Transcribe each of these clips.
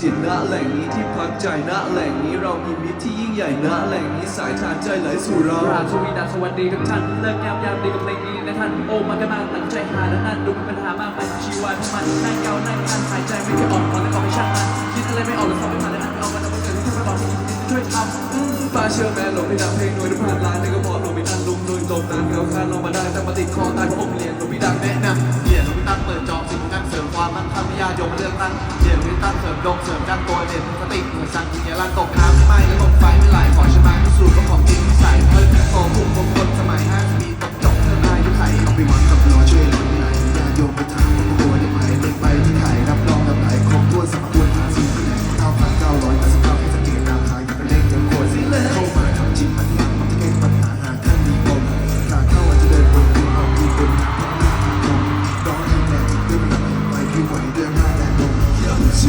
จิตณแหล่งนี้ที่พักใจณแหล่งนี้เรามีมิตรที่ยิ่งใหญ่ณแหล่งนี้สายทานใจไหลสู่เราราชวีดาสวัสดีทุกท่านเลิกยามยามดีกับเพลงนี้นะท่านโอมากระมังหลังใจหาและนนั้นดูมีปัญหามากมายชีวันมันนั่งเกานั่งกันหายใจไม่ค่อยออกขอแต่ขอไม่ช่างมันคิดอะไรไม่ออกแล้วขอไม่ผ่านแล้วนั่นเอามาทำให้เกิดขึ้นมาบอกช่วยทำฟ้าเชื่อแม่หลงใม่ดับเพลงหน่วยทุกพันล้านในกระบอกลงไม่ดันลุ่มโดยตบน้ำเกาคานลงมา มความมั่งคั่งไม่ยาโยงเลือกตั้งเรียนรู้ตั้งเสริมดงเสริมด้านตัวเด่นสติหน่วยสั่งวิญญาณตกน้ำไม่ไหม้แล้วลมไฟไม่ไหล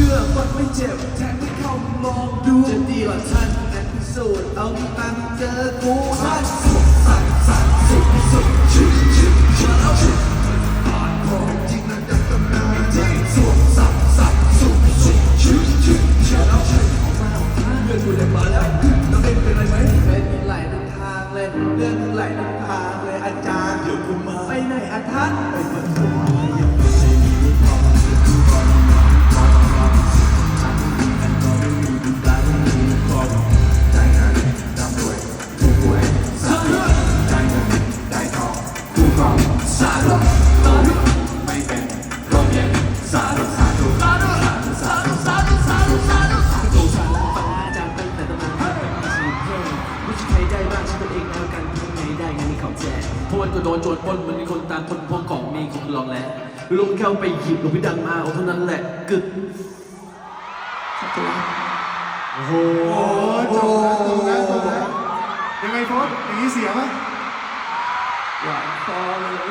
ชื่อมันไม่เจ็บแทงให้เข้ามองดูจะดีกว่าท่านกันพิสูจน์เอาตังค์เจอกูท่านสุดสั่นสั่นสุดสุดชิดชิดชิดชิดขอจริงนั้นดังตำนานจริงสุดสับสับสุดสุดชิดชิดชิดแล้วชิดออกมาออกมาเพื่อนกูเลยมาแล้วต้องเล่นเป็นไรไหมเป็นไหลทั้งทางเลยเรื่องทั้งไหลทั้งทางเลยอาจารย์เดี๋ยวกูมาไปไหนอาทัศน์ไปเปิดตัว แจกเพราะว่าตัวโดนโจรปล้นมันมีคนตามคนพวกของมีของลองแล้วลุงเข้าไปหยิบหลวงพี่ดังมาเอาเท่านั้นแหละกึกโอ้โหจบแล้วจบแล้วจบแล้วยังไงโค้ชอย่างนี้เสียไหมหวานคอเลย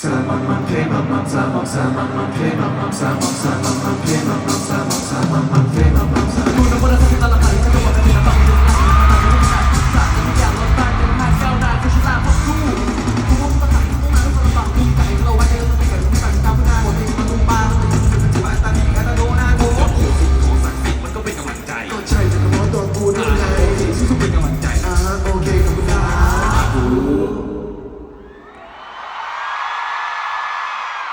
สามังมังเพมังมังสามังสามังมังเพมังมังสามังสามังมังเพมังมังสามังสามัง